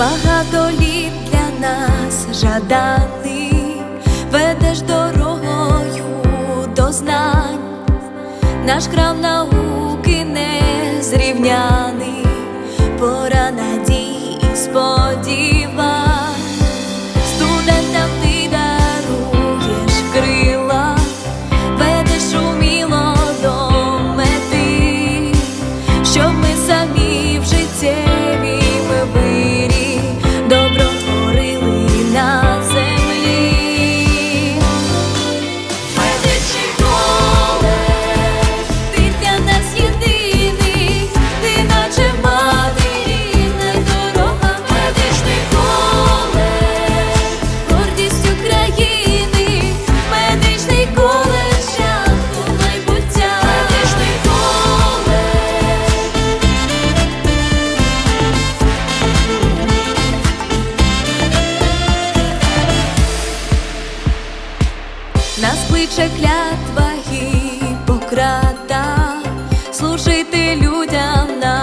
багато літ для нас жадани, ведеш дорогою до знань, наш храм наук. нас кличе клятва Гіппократа служити людям. нам